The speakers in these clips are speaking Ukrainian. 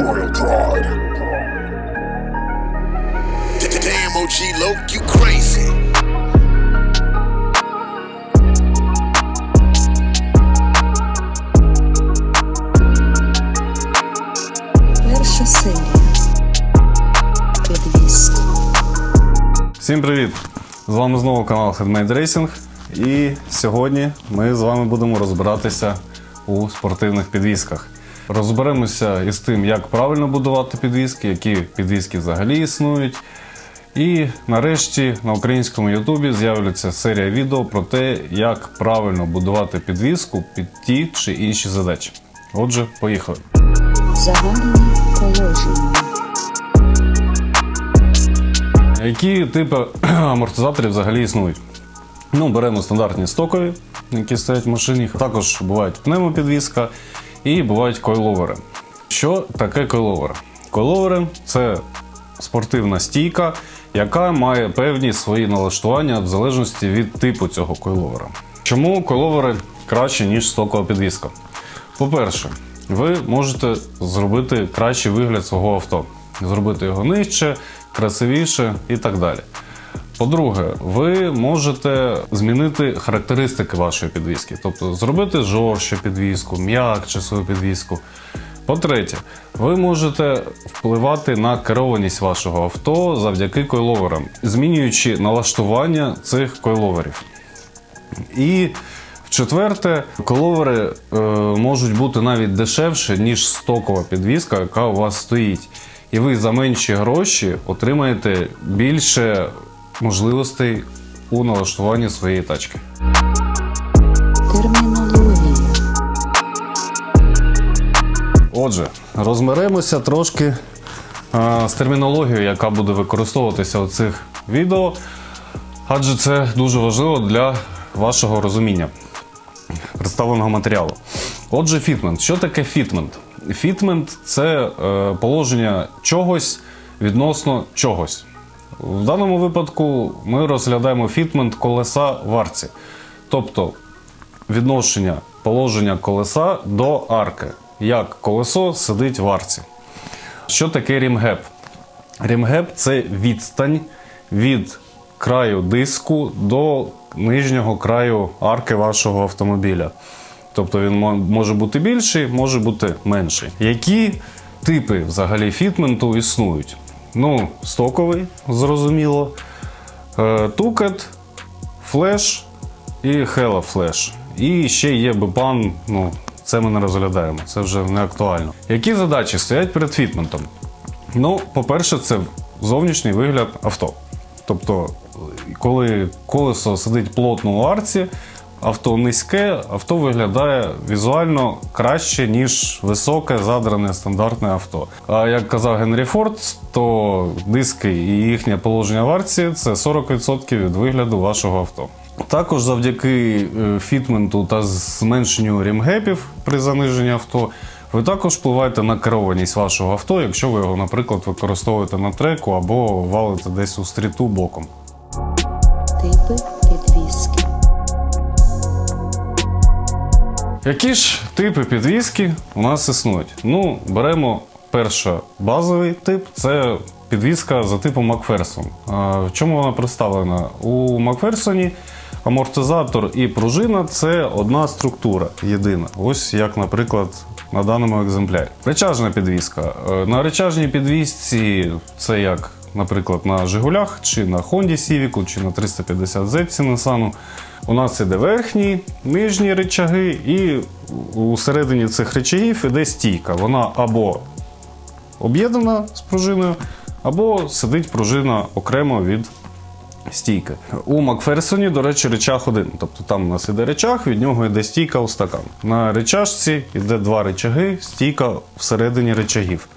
Coil Prod. Damn, OG Loke, you crazy. Всім привіт! З вами знову канал Handmade Racing. І сьогодні ми з вами будемо розбиратися у спортивних підвісках. Розберемося із тим, як правильно будувати підвіски, які підвіски взагалі існують. І нарешті на українському Ютубі з'являться серія відео про те, як правильно будувати підвіску під ті чи інші задачі. Отже, поїхали. Загальні положення. Які типи амортизаторів взагалі існують? Ну, беремо стандартні стокові, які стоять в машині. Також бувають пневмопідвізка і бувають койловери. Що таке койловери? Койловери це спортивна стійка, яка має певні свої налаштування в залежності від типу цього койловера. Чому койловери краще, ніж стокова підвізка? По-перше, ви можете зробити кращий вигляд свого авто, зробити його нижче, красивіше і так далі. По-друге, ви можете змінити характеристики вашої підвіски, тобто зробити жорстче підвіску, м'якше свою підвіску. По-третє, ви можете впливати на керованість вашого авто завдяки койловерам, змінюючи налаштування цих койловерів. І в-четверте, коловери е, можуть бути навіть дешевше, ніж стокова підвіска, яка у вас стоїть. І ви за менші гроші отримаєте більше можливостей у налаштуванні своєї тачки. Термінологія. Отже, розберемося трошки е, з термінологією, яка буде використовуватися у цих відео, адже це дуже важливо для вашого розуміння представленого матеріалу. Отже, фітмент. Що таке фітмент? Фітмент це е, положення чогось відносно чогось. В даному випадку ми розглядаємо фітмент колеса в арці. Тобто відношення положення колеса до арки. Як колесо сидить в арці. Що таке рімгеп? Рімгеп це відстань від краю диску до нижнього краю арки вашого автомобіля. Тобто він може бути більший, може бути менший. Які типи взагалі фітменту існують? Ну, стоковий, зрозуміло. Е, Тукет, флеш і Hella Flash. І ще є бепан, ну, це ми не розглядаємо, це вже не актуально. Які задачі стоять перед фітментом? Ну, по-перше, це зовнішній вигляд авто. Тобто, коли колесо сидить плотно у арці, авто низьке, авто виглядає візуально краще, ніж високе, задране стандартне авто. А як казав Генрі Форд, то диски і їхнє положення в арці це 40% від вигляду вашого авто. Також завдяки е, фітменту та зменшенню рімгепів при заниженні авто, ви також впливаєте на керованість вашого авто, якщо ви його, наприклад, використовуєте на треку або валите десь у стріту боком. Типи Які ж типи підвіски у нас існують? Ну, беремо перший базовий тип це підвіска за типом Макферсон. В чому вона представлена? У Макферсоні амортизатор і пружина це одна структура єдина. Ось як, наприклад, на даному екземплярі. Речажна підвіска. Е, На речажній підвісці це як, наприклад, на Жигулях, чи на Honda Civic, чи на 350Z Nissan. У нас іде верхні, нижні речаги, і у середині цих речагів іде стійка. Вона або об'єднана з пружиною, або сидить пружина окремо від стійки. У Макферсоні, до речі, речаг один. Тобто там у нас іде речаг, від нього йде стійка у стакан. На речажці йде два речаги, стійка всередині речагів.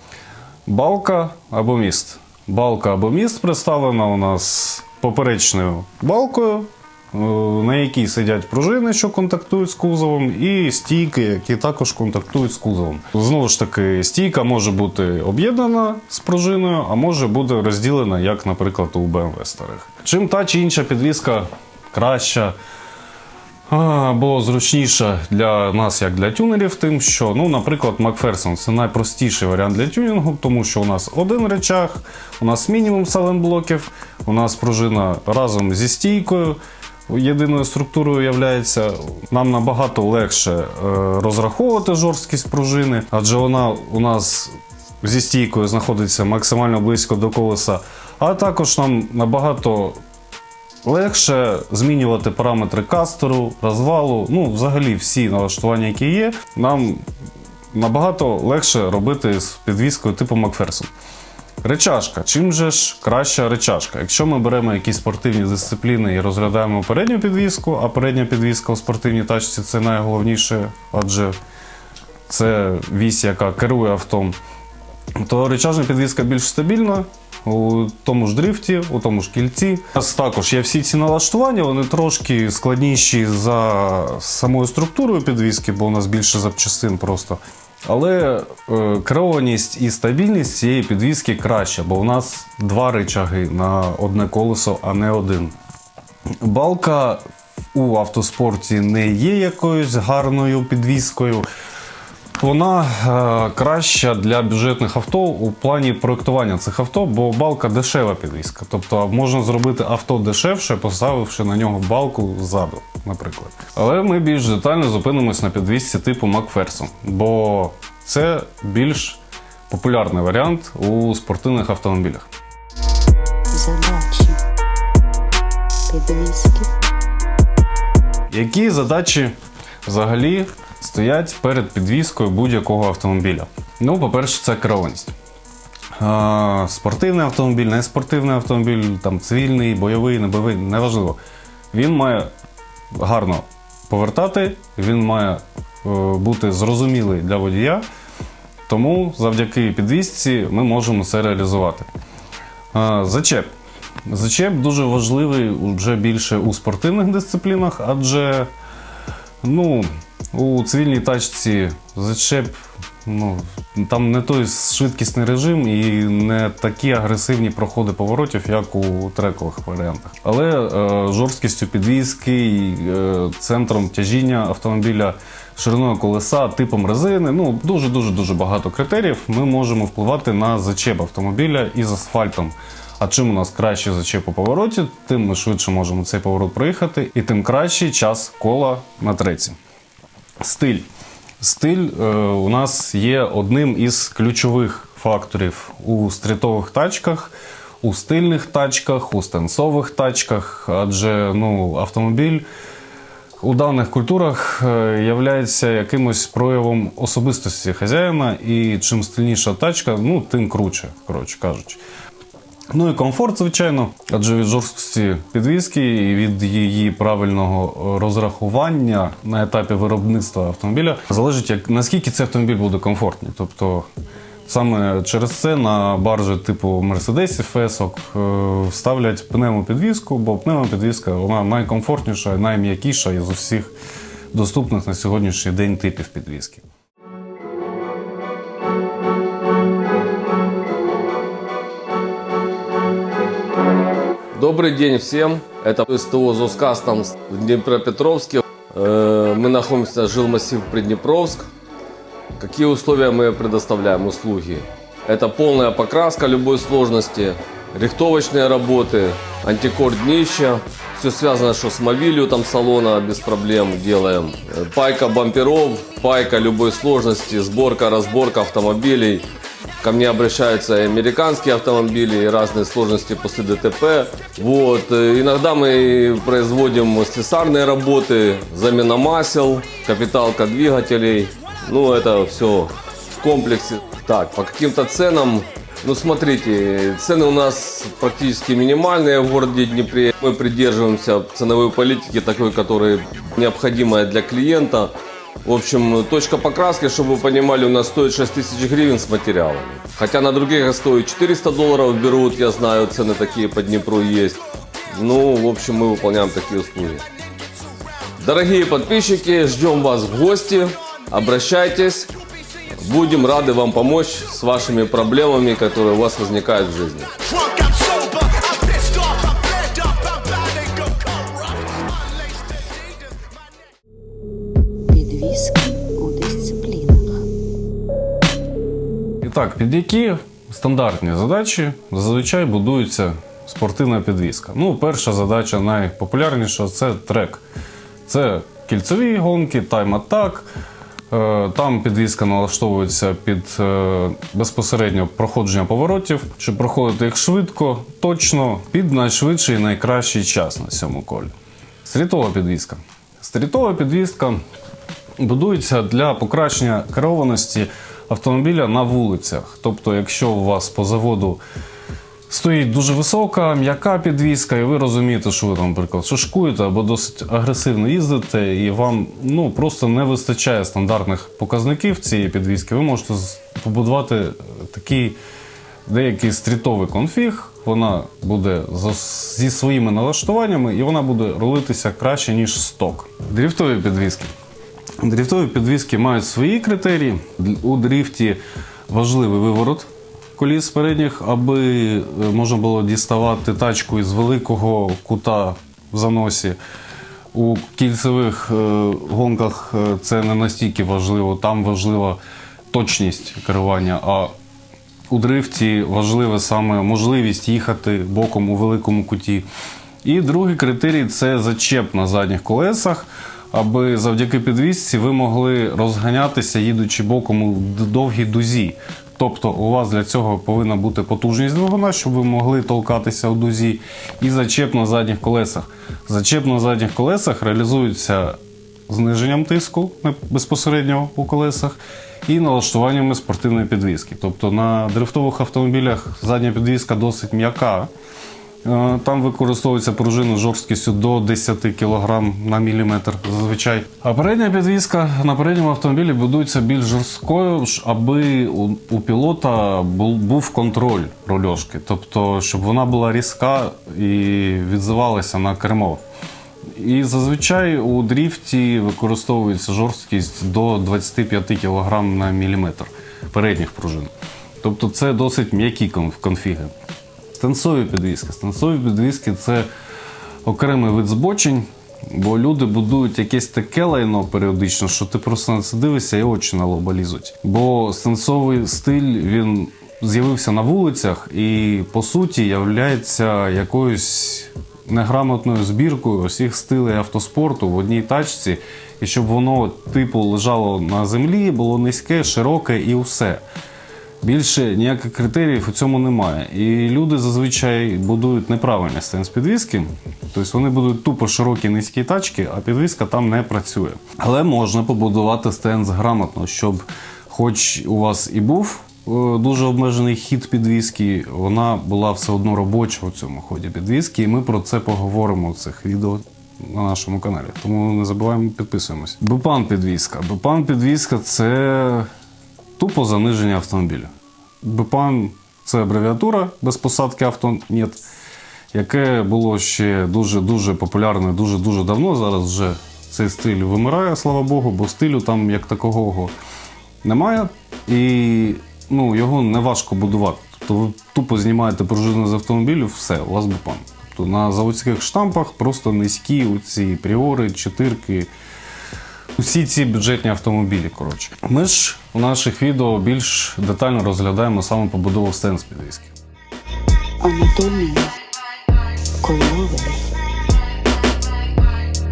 Балка або міст. Балка або міст представлена у нас поперечною балкою, е, на якій сидять пружини, що контактують з кузовом, і стійки, які також контактують з кузовом. Знову ж таки, стійка може бути об'єднана з пружиною, а може бути розділена, як, наприклад, у BMW старих. Чим та чи інша підвіска краща? Або зручніша для нас, як для тюнерів, тим, що, ну, наприклад, Макферсон це найпростіший варіант для тюнінгу, тому що у нас один речах, у нас мінімум саленблоків, у нас пружина разом зі стійкою. Єдиною структурою являється нам набагато легше е, розраховувати жорсткість пружини, адже вона у нас зі стійкою знаходиться максимально близько до колеса. А також нам набагато легше змінювати параметри кастеру, розвалу, ну, взагалі всі налаштування, які є, нам набагато легше робити з підвіскою типу Макферсон. Речашка. Чим же ж краща речашка? Якщо ми беремо якісь спортивні дисципліни і розглядаємо передню підвіску, а передня підвіска у спортивній тачці це найголовніше, адже це вісь, яка керує автом, то речажна підвіска більш стабільна. У тому ж дрифті, у тому ж кільці. У нас також є всі ці налаштування, вони трошки складніші за самою структурою підвіски, бо у нас більше запчастин просто. Але е, керованість і стабільність цієї підвіски краще, бо у нас два рычаги на одне колесо, а не один. Балка у автоспорті не є якоюсь гарною підвіскою. Вона е, краща для бюджетних авто у плані проєктування цих авто, бо балка дешева підвіска. Тобто можна зробити авто дешевше, поставивши на нього балку ззаду, наприклад. Але ми більш детально зупинимось на підвісці типу Макферсон, бо це більш популярний варіант у спортивних автомобілях. Задачі. Підвіски. Які задачі взагалі стоять перед підвіскою будь-якого автомобіля? Ну, по-перше, це керованість. Спортивний автомобіль, не спортивний автомобіль, там цивільний, бойовий, не бойовий, неважливо. Він має гарно повертати, він має е, бути зрозумілий для водія. Тому завдяки підвісці ми можемо це реалізувати. Зачеп. Зачеп дуже важливий вже більше у спортивних дисциплінах, адже ну, у цивільній тачці зачеп, ну, там не той швидкісний режим і не такі агресивні проходи поворотів, як у трекових варіантах. Але е, жорсткістю підвізки, е, центром тяжіння автомобіля, шириною колеса, типом резини, ну дуже-дуже дуже багато критеріїв. Ми можемо впливати на зачеп автомобіля із асфальтом. А чим у нас кращий зачеп у повороті, тим ми швидше можемо цей поворот проїхати, і тим кращий час кола на треці. Стиль. Стиль е, у нас є одним із ключових факторів у стрітових тачках, у стильних тачках, у стенсових тачках, адже ну, автомобіль у даних культурах е, являється якимось проявом особистості хазяїна, і чим стильніша тачка, ну, тим круче, коротше кажучи. Ну і комфорт, звичайно, адже від жорсткості підвіски і від її правильного розрахування на етапі виробництва автомобіля залежить, як, наскільки цей автомобіль буде комфортний. Тобто саме через це на баржі типу Mercedes фесок е, ставлять пневмопідвіску, бо пневмопідвіска вона найкомфортніша, найм'якіша із усіх доступних на сьогоднішній день типів підвіски. Добрый день всем. Это СТО «Зоскастом» в Днепропетровске. Э, Мы находимся жилмассив Приднепровск. Какие условия мы предоставляем? Услуги. Это полная покраска любой сложности, рихтовочные работы, антикор днища. Все связано, что с мобилью там салона без проблем делаем. Э, Пайка бамперов, пайка любой сложности, сборка, разборка автомобилей. Ко мне обращаются и американские автомобили, и разные сложности после ДТП. Вот. э, Иногда мы производим слесарные работы, замена масел, капиталка двигателей. Ну, это все в комплексе. Так, по каким-то ценам ну, смотрите, цены у нас практически минимальные в городе Днепре. Мы придерживаемся ценовой политики, такой, которая необходимая для клиента. В общем, точка покраски, чтобы вы понимали, у нас стоит 6 тысяч гривен с материалами. Хотя на других стоит 400 долларов берут, я знаю, цены такие по Днепру есть. Ну, в общем, мы выполняем такие услуги. Дорогие подписчики, ждем вас в гости. Обращайтесь. Будем рады вам помочь с вашими проблемами, которые у вас возникают в жизни. Так, під які стандартні задачі зазвичай будується спортивна підвізка. Ну, перша задача найпопулярніша це трек. Це кільцеві гонки, тайм-атак. Е, Там підвізка налаштовується під е, безпосередньо проходження поворотів, щоб проходити їх швидко, точно, під найшвидший і найкращий час на цьому колі. Стрітова підвізка. Стрітова підвізка будується для покращення керованості автомобіля на вулицях. Тобто, якщо у вас по заводу стоїть дуже висока, м'яка підвізка, і ви розумієте, що ви там, наприклад, шишкуєте або досить агресивно їздите, і вам ну, просто не вистачає стандартних показників цієї підвізки, ви можете побудувати такий деякий стрітовий конфіг. Вона буде зі своїми налаштуваннями і вона буде рулитися краще, ніж сток. Дріфтові підвізки. Дріфтові підвіски мають свої критерії. У дріфті важливий виворот коліс передніх, аби е, можна було діставати тачку із великого кута в заносі. У кільцевих е, гонках е, це не настільки важливо, там важлива точність керування. А у дрифті важлива саме можливість їхати боком у великому куті. І другий критерій це зачеп на задніх колесах, аби завдяки підвісці ви могли розганятися, їдучи боком у довгій дузі. Тобто у вас для цього повинна бути потужність двигуна, щоб ви могли толкатися у дузі, і зачеп на задніх колесах. Зачеп на задніх колесах реалізується зниженням тиску безпосередньо у колесах і налаштуваннями спортивної підвіски. Тобто на дрифтових автомобілях задня підвіска досить м'яка. Е, Там використовується пружина жорсткістю до 10 кг на міліметр зазвичай. А передня підвіска на передньому автомобілі будується більш жорсткою, аби у, пілота був контроль рульошки. Тобто, щоб вона була різка і відзивалася на кермо. І зазвичай у дріфті використовується жорсткість до 25 кг на міліметр передніх пружин. Тобто це досить м'які конфіги. Станцові підвіски. Станцові підвіски це окремий вид збочень, бо люди будують якесь таке лайно періодично, що ти просто на це дивишся і очі на лоба лізуть. Бо станцовий стиль він з'явився на вулицях і по суті являється якоюсь неграмотною збіркою усіх стилей автоспорту в одній тачці, і щоб воно типу лежало на землі, було низьке, широке і все. Більше ніяких критеріїв у цьому немає. І люди зазвичай будують неправильні стенс підвіски. Тобто вони будують тупо широкі низькі тачки, а підвіска там не працює. Але можна побудувати стенс грамотно, щоб, хоч у вас і був е, дуже обмежений хід підвіски, вона була все одно робоча у цьому ході підвіски. І ми про це поговоримо в цих відео на нашому каналі. Тому не забуваємо підписуємось. Бупан підвіска. Бупан підвіска це тупо заниження автомобіля. БПАН це абревіатура без посадки авто «нет», яке було ще дуже-дуже популярне дуже-дуже давно. Зараз вже цей стиль вимирає, слава Богу, бо стилю там як такого немає. І ну, його не важко будувати. Тобто ви тупо знімаєте пружину з автомобілю, все, у вас БПАН. Тобто на заводських штампах просто низькі ці пріори, чотирки, Усі ці бюджетні автомобілі, коротше. Ми ж у наших відео більш детально розглядаємо саме побудову стенс підвіски. Анатомія койловерів.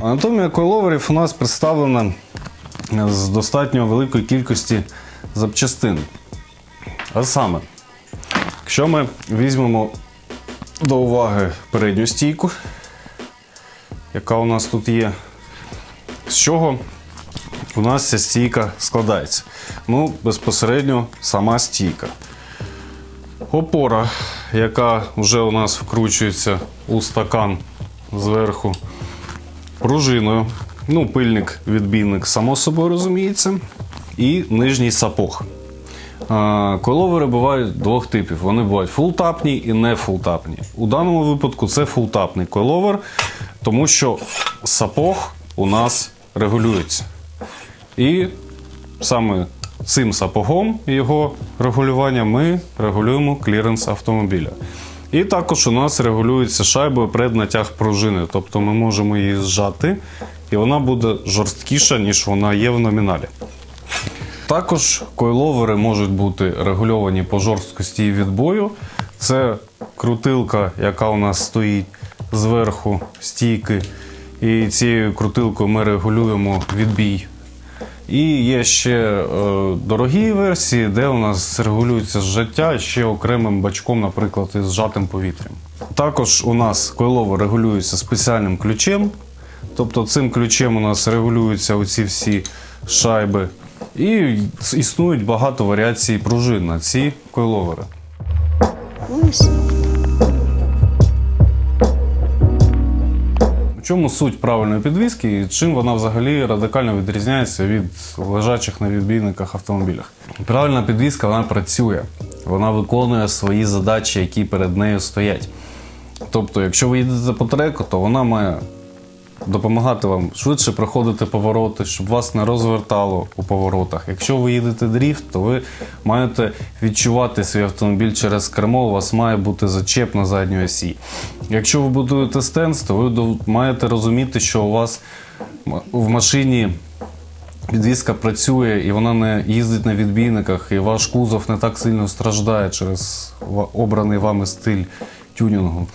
Анатомія койловерів у нас представлена з достатньо великої кількості запчастин. А саме, якщо ми візьмемо до уваги передню стійку, яка у нас тут є, з чого у нас ця стійка складається? Ну, безпосередньо сама стійка. Опора, яка вже у нас вкручується у стакан зверху пружиною. Ну, пильник, відбійник, само собою розуміється. І нижній сапог. Койловери бувають двох типів. Вони бувають фултапні і не фултапні. У даному випадку це фултапний койловер, тому що сапог у нас регулюється. І саме цим сапогом і його регулювання ми регулюємо кліренс автомобіля. І також у нас регулюється шайбою преднатяг пружини, тобто ми можемо її зжати, і вона буде жорсткіша, ніж вона є в номіналі. Також койловери можуть бути регульовані по жорсткості відбою. Це крутилка, яка у нас стоїть зверху стійки. І цією крутилкою ми регулюємо відбій. І є ще е, дорогі версії, де у нас регулюється зжаття ще окремим бачком, наприклад, із зжатим повітрям. Також у нас койлово регулюється спеціальним ключем. Тобто цим ключем у нас регулюються оці всі шайби. І існують багато варіацій пружин на ці койловери. Чому суть правильної підвіски і чим вона взагалі радикально відрізняється від лежачих на відбійниках автомобілях? Правильна підвіска вона працює, вона виконує свої задачі, які перед нею стоять. Тобто, якщо ви їдете по треку, то вона має допомагати вам швидше проходити повороти, щоб вас не розвертало у поворотах. Якщо ви їдете дріфт, то ви маєте відчувати свій автомобіль через кермо, у вас має бути зачеп на задній осі. Якщо ви будуєте стенс, то ви маєте розуміти, що у вас в машині підвізка працює і вона не їздить на відбійниках, і ваш кузов не так сильно страждає через обраний вами стиль тюнінгу.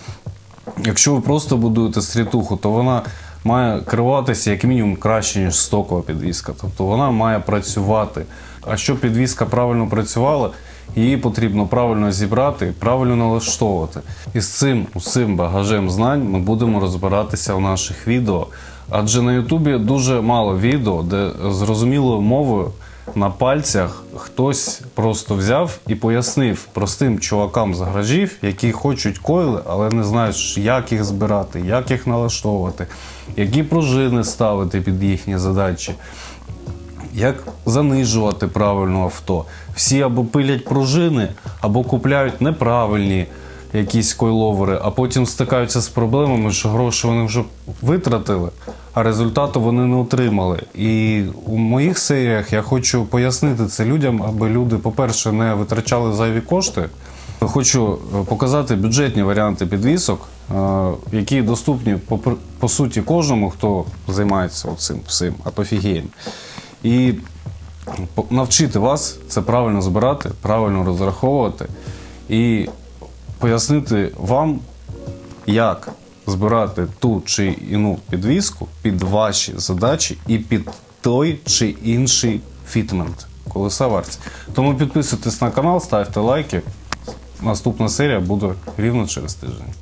Якщо ви просто будуєте стрітуху, то вона має керуватися як мінімум краще, ніж стокова підвізка. Тобто вона має працювати. А щоб підвізка правильно працювала, її потрібно правильно зібрати, правильно налаштовувати. І з цим усім багажем знань ми будемо розбиратися в наших відео. Адже на Ютубі дуже мало відео, де зрозумілою мовою на пальцях хтось просто взяв і пояснив простим чувакам з гаражів, які хочуть койли, але не знають, як їх збирати, як їх налаштовувати, які пружини ставити під їхні задачі, як занижувати правильно авто. Всі або пилять пружини, або купляють неправильні якісь койловери, а потім стикаються з проблемами, що гроші вони вже витратили, а результату вони не отримали. І у моїх серіях я хочу пояснити це людям, аби люди, по-перше, не витрачали зайві кошти. Хочу е, показати бюджетні варіанти підвісок, е, які доступні по, по суті кожному, хто займається цим всім, а то фігієм. І навчити вас це правильно збирати, правильно розраховувати і пояснити вам, як збирати ту чи іну підвіску під ваші задачі і під той чи інший фітмент колеса варці. Тому підписуйтесь на канал, ставте лайки. Наступна серія буде рівно через тиждень.